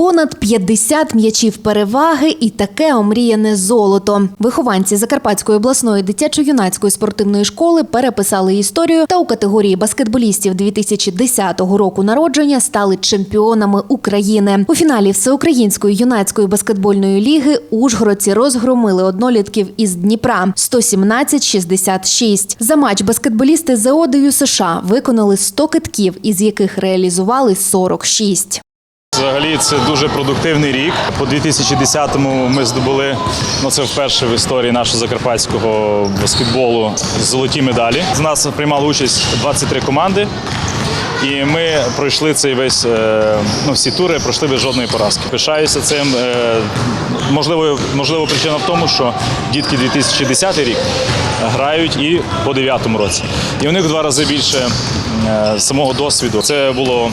Понад 50 м'ячів переваги і таке омріяне золото. Вихованці Закарпатської обласної дитячо-юнацької спортивної школи переписали історію та у категорії баскетболістів 2010 року народження стали чемпіонами України. У фіналі Всеукраїнської юнацької баскетбольної ліги Ужгородці розгромили однолітків із Дніпра 117-66. За матч баскетболісти з Еодею США виконали 100 китків, із яких реалізували 46. Взагалі це дуже продуктивний рік. По 2010-му ми здобули ну це вперше в історії нашого закарпатського баскетболу золоті медалі. З нас приймали участь 23 команди. І ми пройшли цей весь е, ну, всі тури, пройшли без жодної поразки. Пишаюся цим. е, Можливо, можливо, причина в тому, що дітки 2010 рік грають і по 9 році. І у них в два рази більше е, самого досвіду. Це було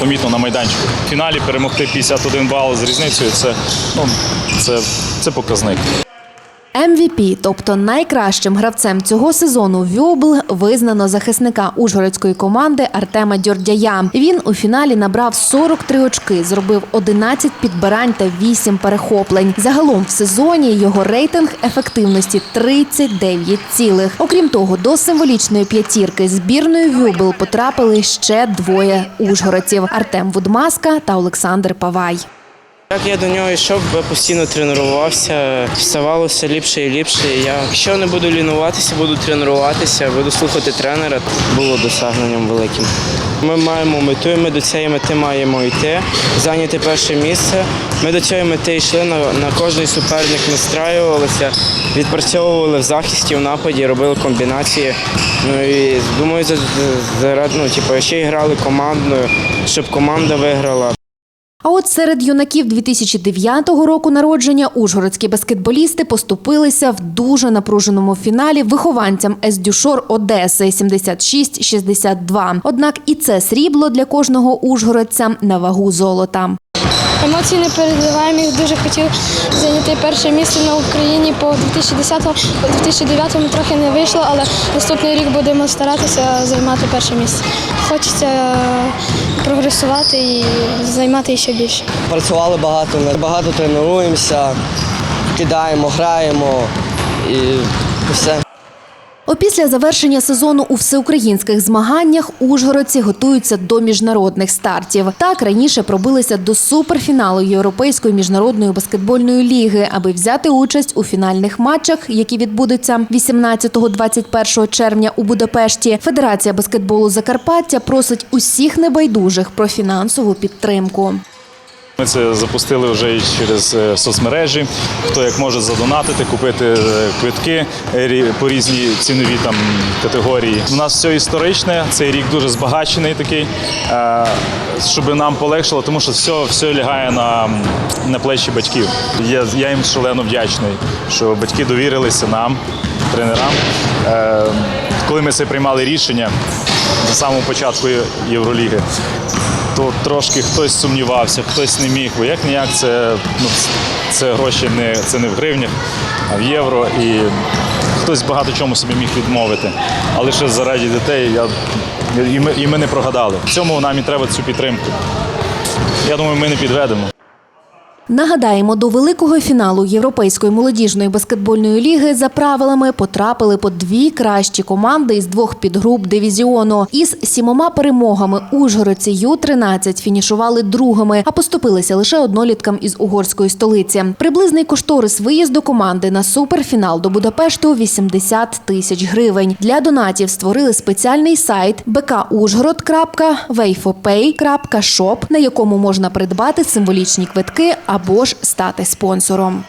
помітно на майданчику. В фіналі перемогти 51 бал з різницею це, ну, це, це показник. MVP, тобто найкращим гравцем цього сезону Вьобл, визнано захисника ужгородської команди Артема Дьордяя. Він у фіналі набрав 43 очки, зробив 11 підбирань та 8 перехоплень. Загалом в сезоні його рейтинг ефективності 39 цілих. Окрім того, до символічної п'ятірки збірної Вьобл потрапили ще двоє ужгородців: Артем Вудмаска та Олександр Павай. Як я до нього йшов, я постійно тренувався, вставалося ліпше і ліпше. Я, якщо не буду лінуватися, буду тренуватися, буду слухати тренера, було досягненням великим. Ми маємо мету, і ми до цієї мети маємо йти, зайняти перше місце. Ми до цієї мети йшли на, на кожний суперник, ми страювалися, відпрацьовували в захисті, в нападі, робили комбінації. Ну і думаю, за, за, ну, типу, ще й грали командною, щоб команда виграла. А от серед юнаків 2009 року народження ужгородські баскетболісти поступилися в дуже напруженому фіналі вихованцям Ездюшор Одеси 76-62. Однак і це срібло для кожного ужгородця на вагу золота. Емоції не передаваємо. Їх дуже хотів зайняти перше місце на Україні по 2010-му, по 2009-му трохи не вийшло, але наступний рік будемо старатися займати перше місце. Хочеться е, прогресувати і займати ще більше. Працювали багато, багато тренуємося, кидаємо, граємо і все. Опісля завершення сезону у всеукраїнських змаганнях ужгородці готуються до міжнародних стартів. Так раніше пробилися до суперфіналу Європейської міжнародної баскетбольної ліги, аби взяти участь у фінальних матчах, які відбудуться 18-21 червня у Будапешті. Федерація баскетболу Закарпаття просить усіх небайдужих про фінансову підтримку. Ми це запустили вже і через е, соцмережі. Хто як може задонатити, купити е, квитки е, по різній цінові там категорії. У нас все історичне, цей рік дуже збагачений такий, щоб нам полегшило, тому що все, все лягає на, на плечі батьків. Я, я їм шалено вдячний, що батьки довірилися нам, тренерам. Е, Коли ми це приймали рішення на самому початку Євроліги, то трошки хтось сумнівався, хтось не міг. Бо як ніяк це, ну, це гроші не, це не в гривнях, а в євро. І хтось багато чому собі міг відмовити. Але ще заради дітей я, і, ми, і ми не прогадали. В цьому нам і треба цю підтримку. Я думаю, ми не підведемо. Нагадаємо, до великого фіналу Європейської молодіжної баскетбольної ліги за правилами потрапили по дві кращі команди із двох підгруп дивізіону. Із сімома перемогами Ужгородці Ю-13 фінішували другими, а поступилися лише одноліткам із угорської столиці. Приблизний кошторис виїзду команди на суперфінал до Будапешту 80 тисяч гривень. Для донатів створили спеціальний сайт bkужгород.wayfopay.shop, на якому можна придбати символічні квитки або ж стати спонсором.